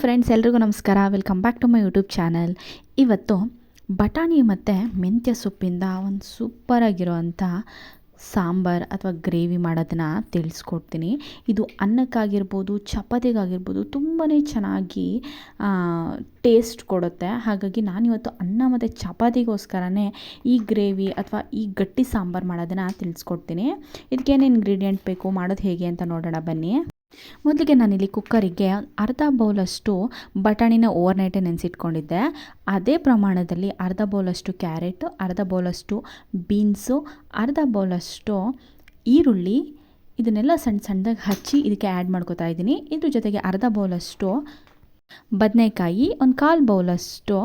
Friends ಎಲ್ರಿಗೂ ನಮಸ್ಕಾರ. Welcome back to my YouTube channel ಇವತ್ತು ಬಟಾಣಿ ಮತ್ತು ಮೆಂತ್ಯ ಸೊಪ್ಪಿಂದ ಒಂದು ಸೂಪರಾಗಿರೋವಂಥ ಸಾಂಬಾರ್ ಅಥವಾ ಗ್ರೇವಿ ಮಾಡೋದನ್ನ ತಿಳಿಸ್ಕೊಡ್ತೀನಿ. ಇದು ಅನ್ನಕ್ಕಾಗಿರ್ಬೋದು, ಚಪಾತಿಗಾಗಿರ್ಬೋದು ತುಂಬಾ ಚೆನ್ನಾಗಿ ಟೇಸ್ಟ್ ಕೊಡುತ್ತೆ. ಹಾಗಾಗಿ ನಾನಿವತ್ತು ಅನ್ನ ಮತ್ತು ಚಪಾತಿಗೋಸ್ಕರನೇ ಈ ಗ್ರೇವಿ ಅಥವಾ ಈ ಗಟ್ಟಿ ಸಾಂಬಾರು ಮಾಡೋದನ್ನು ತಿಳಿಸ್ಕೊಡ್ತೀನಿ. ಇದಕ್ಕೇನು ಇಂಗ್ರೀಡಿಯೆಂಟ್ ಬೇಕು, ಮಾಡೋದು ಹೇಗೆ ಅಂತ ನೋಡೋಣ ಬನ್ನಿ. ಮೊದಲಿಗೆ ನಾನಿಲ್ಲಿ ಕುಕ್ಕರಿಗೆ ಅರ್ಧ ಬೌಲಷ್ಟು ಬಟಾಣಿನ ಓವರ್ನೈಟೇ ನೆನೆಸಿಟ್ಕೊಂಡಿದ್ದೆ. ಅದೇ ಪ್ರಮಾಣದಲ್ಲಿ ಅರ್ಧ ಬೌಲಷ್ಟು ಕ್ಯಾರೆಟು, ಅರ್ಧ ಬೌಲಷ್ಟು ಬೀನ್ಸು, ಅರ್ಧ ಬೌಲಷ್ಟು ಈರುಳ್ಳಿ, ಇದನ್ನೆಲ್ಲ ಸಣ್ಣ ಸಣ್ಣದಾಗಿ ಹಚ್ಚಿ ಇದಕ್ಕೆ ಆ್ಯಡ್ ಮಾಡ್ಕೋತಾ ಇದ್ದೀನಿ. ಇದ್ರ ಜೊತೆಗೆ ಅರ್ಧ ಬೌಲಷ್ಟು ಬದನೆಕಾಯಿ ಒಂದು ಕಾಲು ಬೌಲಷ್ಟು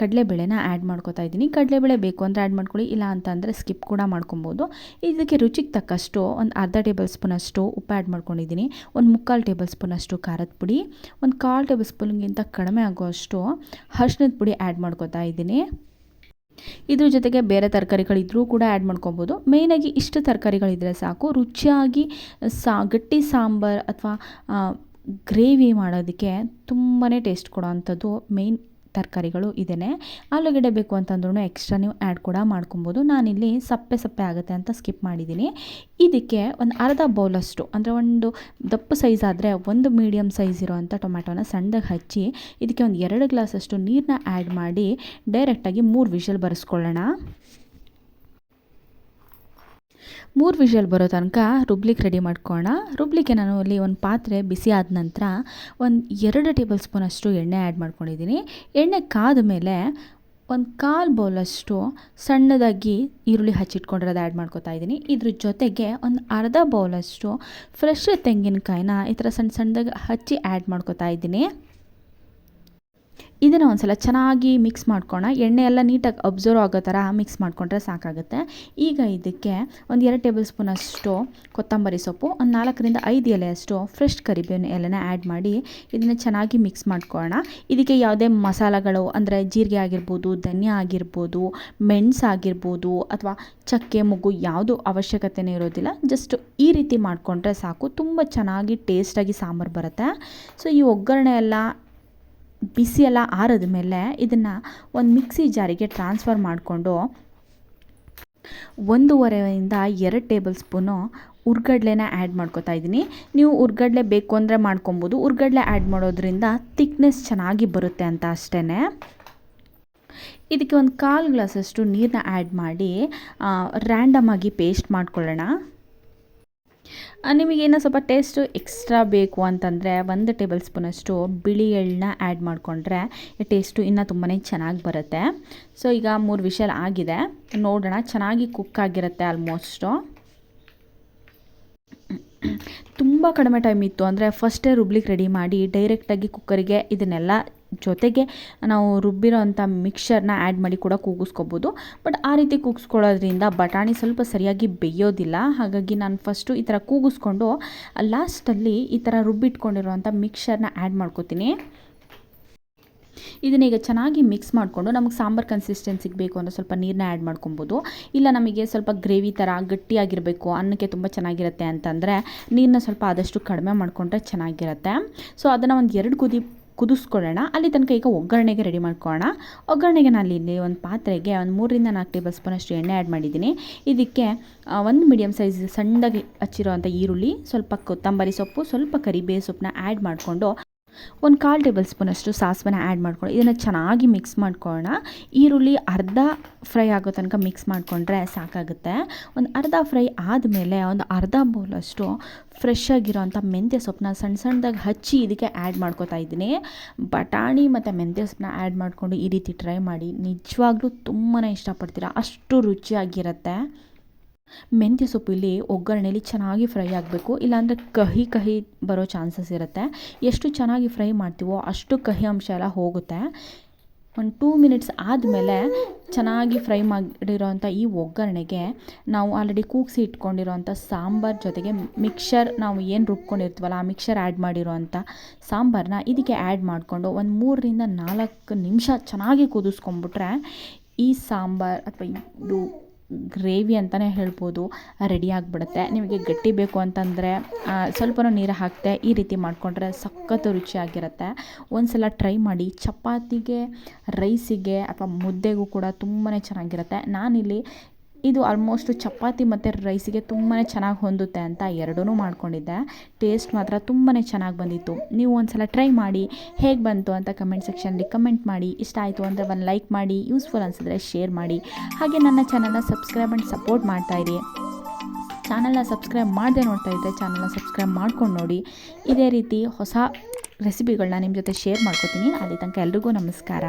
ಕಡಲೆಬೇಳೆನ ಆ್ಯಡ್ ಮಾಡ್ಕೋತಾ ಇದ್ದೀನಿ. ಕಡಲೆಬೇಳೆ ಬೇಕು ಅಂದರೆ ಆ್ಯಡ್ ಮಾಡ್ಕೊಳ್ಳಿ, ಇಲ್ಲ ಅಂತಂದರೆ ಸ್ಕಿಪ್ ಕೂಡ ಮಾಡ್ಕೊಬೋದು. ಇದಕ್ಕೆ ರುಚಿಗೆ ತಕ್ಕಷ್ಟು ಒಂದು ಅರ್ಧ ಟೇಬಲ್ ಸ್ಪೂನಷ್ಟು ಉಪ್ಪು ಆ್ಯಡ್ ಮಾಡ್ಕೊಂಡಿದ್ದೀನಿ. ಒಂದು ಮುಕ್ಕಾಲು ಟೇಬಲ್ ಸ್ಪೂನಷ್ಟು ಖಾರದ ಪುಡಿ, ಒಂದು ಕಾಲು ಟೇಬಲ್ ಸ್ಪೂನ್ಗಿಂತ ಕಡಿಮೆ ಆಗೋಷ್ಟು ಅರ್ಶಿನದ ಪುಡಿ ಆ್ಯಡ್ ಮಾಡ್ಕೋತಾ ಇದ್ದೀನಿ. ಇದ್ರ ಜೊತೆಗೆ ಬೇರೆ ತರಕಾರಿಗಳಿದ್ರೂ ಕೂಡ ಆ್ಯಡ್ ಮಾಡ್ಕೊಬೋದು. ಮೇಯ್ನಾಗಿ ಇಷ್ಟು ತರಕಾರಿಗಳಿದ್ರೆ ಸಾಕು. ರುಚಿಯಾಗಿ, ಸಾ, ಗಟ್ಟಿ ಸಾಂಬಾರು ಅಥವಾ ಗ್ರೇವಿ ಮಾಡೋದಕ್ಕೆ ತುಂಬಾ ಟೇಸ್ಟ್ ಕೊಡೋ ಅಂಥದ್ದು ಮೇಯ್ನ್ ತರಕಾರಿಗಳು ಇದೇ ಆಲೂಗಡ್ಡೆ ಬೇಕು ಅಂತಂದ್ರೂ ಎಕ್ಸ್ಟ್ರಾ ನೀವು ಆ್ಯಡ್ ಕೂಡ ಮಾಡ್ಕೊಬೋದು. ನಾನಿಲ್ಲಿ ಸಪ್ಪೆ ಸಪ್ಪೆ ಆಗುತ್ತೆ ಅಂತ ಸ್ಕಿಪ್ ಮಾಡಿದ್ದೀನಿ. ಇದಕ್ಕೆ ಒಂದು ಅರ್ಧ ಬೌಲಷ್ಟು ಅಂದರೆ ಒಂದು ದಪ್ಪ ಸೈಜ್ ಆದರೆ ಒಂದು ಮೀಡಿಯಮ್ ಸೈಜ್ ಇರೋವಂಥ ಟೊಮ್ಯಾಟೋನ ಸಣ್ಣದಾಗಿ ಹಚ್ಚಿ, ಇದಕ್ಕೆ ಒಂದು ಎರಡು ಗ್ಲಾಸಷ್ಟು ನೀರನ್ನ ಆ್ಯಡ್ ಮಾಡಿ ಡೈರೆಕ್ಟಾಗಿ ಮೂರು ವಿಷಲ್ ಬರೆಸ್ಕೊಳ್ಳೋಣ. ಮೂರು ವಿಷಲ್ ಬರೋ ತನಕ ರುಬ್ಲಿಕ್ಕೆ ರೆಡಿ ಮಾಡ್ಕೊಳ್ಳೋಣ ರುಬ್ಲಿಕ್ಕೆ ನಾನು ಅಲ್ಲಿ ಒಂದು ಪಾತ್ರೆ ಬಿಸಿ ಆದ ನಂತರ ಒಂದು ಎರಡು ಟೇಬಲ್ ಸ್ಪೂನ್ ಅಷ್ಟು ಎಣ್ಣೆ ಆ್ಯಡ್ ಮಾಡ್ಕೊಂಡಿದ್ದೀನಿ. ಎಣ್ಣೆ ಕಾದ ಮೇಲೆ ಒಂದು ಕಾಲು ಬೌಲಷ್ಟು ಸಣ್ಣದಾಗಿ ಈರುಳ್ಳಿ ಹಚ್ಚಿಟ್ಕೊಂಡಿರೋದು ಆ್ಯಡ್ ಮಾಡ್ಕೋತಾ ಇದ್ದೀನಿ. ಇದ್ರ ಜೊತೆಗೆ ಒಂದು ಅರ್ಧ ಬೌಲಷ್ಟು ಫ್ರೆಶ್ ತೆಂಗಿನಕಾಯಿನ ಈ ಥರ ಸಣ್ಣ ಸಣ್ಣದಾಗಿ ಹಚ್ಚಿ ಆ್ಯಡ್ ಮಾಡ್ಕೋತಾ ಇದ್ದೀನಿ. ಇದನ್ನು ಒಂದು ಸಲ ಚೆನ್ನಾಗಿ ಮಿಕ್ಸ್ ಮಾಡ್ಕೋಣ ಎಣ್ಣೆ ಎಲ್ಲ ನೀಟಾಗಿ ಅಬ್ಸರ್ವ್ ಆಗೋ ಥರ ಮಿಕ್ಸ್ ಮಾಡಿಕೊಂಡ್ರೆ ಸಾಕಾಗುತ್ತೆ. ಈಗ ಇದಕ್ಕೆ ಒಂದು ಎರಡು ಟೇಬಲ್ ಸ್ಪೂನ್ ಅಷ್ಟು ಕೊತ್ತಂಬರಿ ಸೊಪ್ಪು, ಒಂದು ನಾಲ್ಕರಿಂದ ಐದು ಎಲೆಯಷ್ಟು ಫ್ರೆಶ್ ಕರಿಬೇವಿನ ಎಲೆನ ಆ್ಯಡ್ ಮಾಡಿ ಇದನ್ನು ಚೆನ್ನಾಗಿ ಮಿಕ್ಸ್ ಮಾಡ್ಕೊಳ್ಳೋಣ ಇದಕ್ಕೆ ಯಾವುದೇ ಮಸಾಲೆಗಳು, ಅಂದರೆ ಜೀರಿಗೆ ಆಗಿರ್ಬೋದು, ಧನಿಯಾ ಆಗಿರ್ಬೋದು, ಮೆಣಸು ಆಗಿರ್ಬೋದು, ಅಥವಾ ಚಕ್ಕೆ ಮಗು ಯಾವುದು ಅವಶ್ಯಕತೆಯೇ ಇರೋದಿಲ್ಲ ಜಸ್ಟ್ ಈ ರೀತಿ ಮಾಡಿಕೊಂಡ್ರೆ ಸಾಕು. ತುಂಬ ಚೆನ್ನಾಗಿ ಟೇಸ್ಟಾಗಿ ಸಾಂಬಾರು ಬರುತ್ತೆ. ಸೊ ಈ ಒಗ್ಗರಣೆ ಎಲ್ಲ ಬಿಸಿ ಎಲ್ಲ ಆರಿದ ಮೇಲೆ ಇದನ್ನು ಒಂದು ಮಿಕ್ಸಿ ಜಾರಿಗೆ ಟ್ರಾನ್ಸ್ಫರ್ ಮಾಡಿಕೊಂಡು ಒಂದೂವರೆಯಿಂದ ಎರಡು ಟೇಬಲ್ ಸ್ಪೂನು ಉರ್ಗಡ್ಲೆನ ಆ್ಯಡ್ ಮಾಡ್ಕೋತಾ ಇದ್ದೀನಿ. ನೀವು ಉರ್ಗಡ್ಲೆ ಬೇಕು ಅಂದರೆ ಮಾಡ್ಕೊಬೋದು. ಉರ್ಗಡ್ಲೆ ಆ್ಯಡ್ ಮಾಡೋದ್ರಿಂದ ತಿಕ್ನೆಸ್ ಚೆನ್ನಾಗಿ ಬರುತ್ತೆ ಅಂತ ಅಷ್ಟೇ ಇದಕ್ಕೆ ಒಂದು ಕಾಲು ಗ್ಲಾಸಷ್ಟು ನೀರನ್ನ ಆ್ಯಡ್ ಮಾಡಿ ರ್ಯಾಂಡಮ್ ಆಗಿ ಪೇಸ್ಟ್ ಮಾಡ್ಕೊಳ್ಳೋಣ. ನಿಮಗೇನೋ ಸ್ವಲ್ಪ ಟೇಸ್ಟು ಎಕ್ಸ್ಟ್ರಾ ಬೇಕು ಅಂತಂದರೆ ಒಂದು ಟೇಬಲ್ ಸ್ಪೂನಷ್ಟು ಬಿಳಿ ಎಳ್ಳನ್ನ ಆ್ಯಡ್ ಮಾಡಿಕೊಂಡ್ರೆ ಟೇಸ್ಟು ಇನ್ನೂ ತುಂಬಾ ಚೆನ್ನಾಗಿ ಬರುತ್ತೆ. ಸೊ, ಈಗ ಮೂರು ವಿಷಲ್ ಆಗಿದೆ. ನೋಡೋಣ, ಚೆನ್ನಾಗಿ ಕುಕ್ ಆಗಿರುತ್ತೆ ಆಲ್ಮೋಸ್ಟು ತುಂಬ ಕಡಿಮೆ ಟೈಮ್ ಇತ್ತು ಅಂದರೆ ಫಸ್ಟೇ ರುಬ್ಲಿಕ್ಕೆ ರೆಡಿ ಮಾಡಿ ಡೈರೆಕ್ಟಾಗಿ ಕುಕ್ಕರಿಗೆ ಇದನ್ನೆಲ್ಲ ಜೊತೆಗೆ ನಾವು ರುಬ್ಬಿರೋ ಅಂಥ ಮಿಕ್ಸರ್ನ ಆ್ಯಡ್ ಮಾಡಿ ಕೂಡ ಕೂಗಿಸ್ಕೋಬೋದು. ಬಟ್ ಆ ರೀತಿ ಕೂಗಿಸ್ಕೊಳ್ಳೋದ್ರಿಂದ ಬಟಾಣಿ ಸ್ವಲ್ಪ ಸರಿಯಾಗಿ ಬೇಯೋದಿಲ್ಲ. ಹಾಗಾಗಿ ನಾನು ಫಸ್ಟು ಈ ಥರ ಕೂಗಿಸ್ಕೊಂಡು ಲಾಸ್ಟಲ್ಲಿ ಈ ಥರ ರುಬ್ಬಿಟ್ಕೊಂಡಿರೋವಂಥ ಮಿಕ್ಸರ್ನ ಆ್ಯಡ್ ಮಾಡ್ಕೋತೀನಿ. ಇದನ್ನ ಈಗ ಚೆನ್ನಾಗಿ ಮಿಕ್ಸ್ ಮಾಡಿಕೊಂಡು ನಮಗೆ ಸಾಂಬಾರು ಕನ್ಸಿಸ್ಟೆನ್ಸಿಗೆ ಬೇಕು ಅಂದರೆ ಸ್ವಲ್ಪ ನೀರನ್ನ ಆ್ಯಡ್ ಮಾಡ್ಕೊಬೋದು. ಇಲ್ಲ ನಮಗೆ ಸ್ವಲ್ಪ ಗ್ರೇವಿ ಥರ ಗಟ್ಟಿಯಾಗಿರಬೇಕು, ಅನ್ನಕ್ಕೆ ತುಂಬ ಚೆನ್ನಾಗಿರುತ್ತೆ ಅಂತಂದರೆ ನೀರನ್ನ ಸ್ವಲ್ಪ ಆದಷ್ಟು ಕಡಿಮೆ ಮಾಡಿಕೊಂಡ್ರೆ ಚೆನ್ನಾಗಿರುತ್ತೆ. ಸೊ ಅದನ್ನು ಒಂದು ಎರಡು ಕುದಿ ಕುದಿಸ್ಕೊಳ್ಳೋಣ. ಅಲ್ಲಿ ತನಕ ಈಗ ಒಗ್ಗರಣೆಗೆ ರೆಡಿ ಮಾಡ್ಕೊಳ್ಳೋಣ. ಒಗ್ಗರಣೆಗೆ ನಾನು ಇಲ್ಲಿ ಒಂದು ಪಾತ್ರೆಗೆ ಒಂದು ಮೂರರಿಂದ ನಾಲ್ಕು ಟೇಬಲ್ ಸ್ಪೂನಷ್ಟು ಎಣ್ಣೆ ಆ್ಯಡ್ ಮಾಡಿದ್ದೀನಿ. ಇದಕ್ಕೆ ಒಂದು ಮೀಡಿಯಮ್ ಸೈಜ್ ಸಣ್ಣದಾಗಿ ಹಚ್ಚಿರೋವಂಥ ಈರುಳ್ಳಿ, ಸ್ವಲ್ಪ ಕೊತ್ತಂಬರಿ ಸೊಪ್ಪು, ಸ್ವಲ್ಪ ಕರಿಬೇವು ಸೊಪ್ಪನ್ನ ಆ್ಯಡ್ ಮಾಡಿಕೊಂಡು ಒಂದು ಕಾಲು ಟೇಬಲ್ ಸ್ಪೂನಷ್ಟು ಸಾಸಿವೆನ ಆ್ಯಡ್ ಮಾಡ್ಕೊಂಡು ಇದನ್ನು ಚೆನ್ನಾಗಿ ಮಿಕ್ಸ್ ಮಾಡ್ಕೊಳ್ಳೋಣ. ಈರುಳ್ಳಿ ಅರ್ಧ ಫ್ರೈ ಆಗೋ ತನಕ ಮಿಕ್ಸ್ ಮಾಡಿಕೊಂಡ್ರೆ ಸಾಕಾಗುತ್ತೆ. ಒಂದು ಅರ್ಧ ಫ್ರೈ ಆದಮೇಲೆ ಒಂದು ಅರ್ಧ ಬೌಲಷ್ಟು ಫ್ರೆಶ್ ಮೆಂತ್ಯ ಸೊಪ್ಪನ್ನ ಸಣ್ಣ ಸಣ್ಣದಾಗಿ ಹಚ್ಚಿ ಇದಕ್ಕೆ ಆ್ಯಡ್ ಮಾಡ್ಕೋತಾ ಇದ್ದೀನಿ. ಬಟಾಣಿ ಮತ್ತು ಮೆಂತ್ಯ ಸೊಪ್ಪನ್ನ ಆ್ಯಡ್ ಮಾಡಿಕೊಂಡು ಈ ರೀತಿ ಟ್ರೈ ಮಾಡಿ ನಿಜವಾಗ್ಲೂ ತುಂಬಾ ಇಷ್ಟಪಡ್ತೀರ. ಅಷ್ಟು ರುಚಿಯಾಗಿರುತ್ತೆ. ಮೆಂತ್ಯ ಸೊಪ್ಪು ಇಲ್ಲಿ ಒಗ್ಗರಣೆಲಿ ಚೆನ್ನಾಗಿ ಫ್ರೈ ಆಗಬೇಕು, ಇಲ್ಲಾಂದರೆ ಕಹಿ ಕಹಿ ಬರೋ ಚಾನ್ಸಸ್ ಇರುತ್ತೆ. ಎಷ್ಟು ಚೆನ್ನಾಗಿ ಫ್ರೈ ಮಾಡ್ತೀವೋ ಅಷ್ಟು ಕಹಿ ಅಂಶ ಎಲ್ಲ ಹೋಗುತ್ತೆ. ಒಂದು ಟೂ ಮಿನಿಟ್ಸ್ ಆದಮೇಲೆ ಚೆನ್ನಾಗಿ ಫ್ರೈ ಮಾಡಿರೋವಂಥ ಈ ಒಗ್ಗರಣೆಗೆ ನಾವು ಆಲ್ರೆಡಿ ಕೂಗಿಸಿ ಇಟ್ಕೊಂಡಿರೋವಂಥ ಸಾಂಬಾರ್ ಜೊತೆಗೆ ಮಿಕ್ಸರ್ ನಾವು ಏನು ರುಬ್ಕೊಂಡಿರ್ತೀವಲ್ಲ ಆ ಮಿಕ್ಸರ್ ಆ್ಯಡ್ ಮಾಡಿರೋವಂಥ ಸಾಂಬಾರನ್ನ ಇದಕ್ಕೆ ಆ್ಯಡ್ ಮಾಡಿಕೊಂಡು ಒಂದು ಮೂರರಿಂದ ನಾಲ್ಕು ನಿಮಿಷ ಚೆನ್ನಾಗಿ ಕುದಿಸ್ಕೊಂಬಿಟ್ರೆ ಈ ಸಾಂಬಾರ್ ಅಥವಾ ಇದು ಗ್ರೇವಿ ಅಂತಲೇ ಹೇಳ್ಬೋದು, ರೆಡಿ ಆಗಿಬಿಡುತ್ತೆ. ನಿಮಗೆ ಗಟ್ಟಿ ಬೇಕು ಅಂತಂದರೆ ಸ್ವಲ್ಪನೂ ನೀರು ಹಾಕ್ತೆ ಈ ರೀತಿ ಮಾಡಿಕೊಂಡ್ರೆ ಸಖತ್ತು ರುಚಿಯಾಗಿರುತ್ತೆ. ಒಂದು ಸಲ ಟ್ರೈ ಮಾಡಿ, ಚಪಾತಿಗೆ, ರೈಸಿಗೆ ಅಥವಾ ಮುದ್ದೆಗೂ ಕೂಡ ತುಂಬಾ ಚೆನ್ನಾಗಿರುತ್ತೆ. ನಾನಿಲ್ಲಿ ಇದು ಆಲ್ಮೋಸ್ಟ್ ಚಪಾತಿ ಮತ್ತು ರೈಸಿಗೆ ತುಂಬಾ ಚೆನ್ನಾಗಿ ಹೊಂದುತ್ತೆ ಅಂತ ಎರಡೂ ಮಾಡ್ಕೊಂಡಿದ್ದೆ. ಟೇಸ್ಟ್ ಮಾತ್ರ ತುಂಬಾ ಚೆನ್ನಾಗಿ ಬಂದಿತ್ತು. ನೀವು ಒಂದು ಸಲ ಟ್ರೈ ಮಾಡಿ ಹೇಗೆ ಬಂತು ಅಂತ ಕಮೆಂಟ್ ಸೆಕ್ಷನಲ್ಲಿ ಕಮೆಂಟ್ ಮಾಡಿ. ಇಷ್ಟ ಆಯಿತು ಅಂದರೆ ಒಂದು ಲೈಕ್ ಮಾಡಿ ಯೂಸ್ಫುಲ್ ಅನಿಸಿದ್ರೆ ಶೇರ್ ಮಾಡಿ. ಹಾಗೆ ನನ್ನ ಚಾನಲ್ನ ಸಬ್ಸ್ಕ್ರೈಬ್ ಆ್ಯಂಡ್ ಸಪೋರ್ಟ್ ಮಾಡ್ತಾಯಿರಿ ಚಾನಲ್ನ ಸಬ್ಸ್ಕ್ರೈಬ್ ಮಾಡದೆ ನೋಡ್ತಾ ಇದ್ದರೆ ಚಾನಲ್ನ ಸಬ್ಸ್ಕ್ರೈಬ್ ಮಾಡ್ಕೊಂಡು ನೋಡಿ. ಇದೇ ರೀತಿ ಹೊಸ ರೆಸಿಪಿಗಳನ್ನ ನಿಮ್ಮ ಜೊತೆ ಶೇರ್ ಮಾಡ್ಕೋತೀನಿ. ಅಲ್ಲಿ ತನಕ ಎಲ್ರಿಗೂ ನಮಸ್ಕಾರ.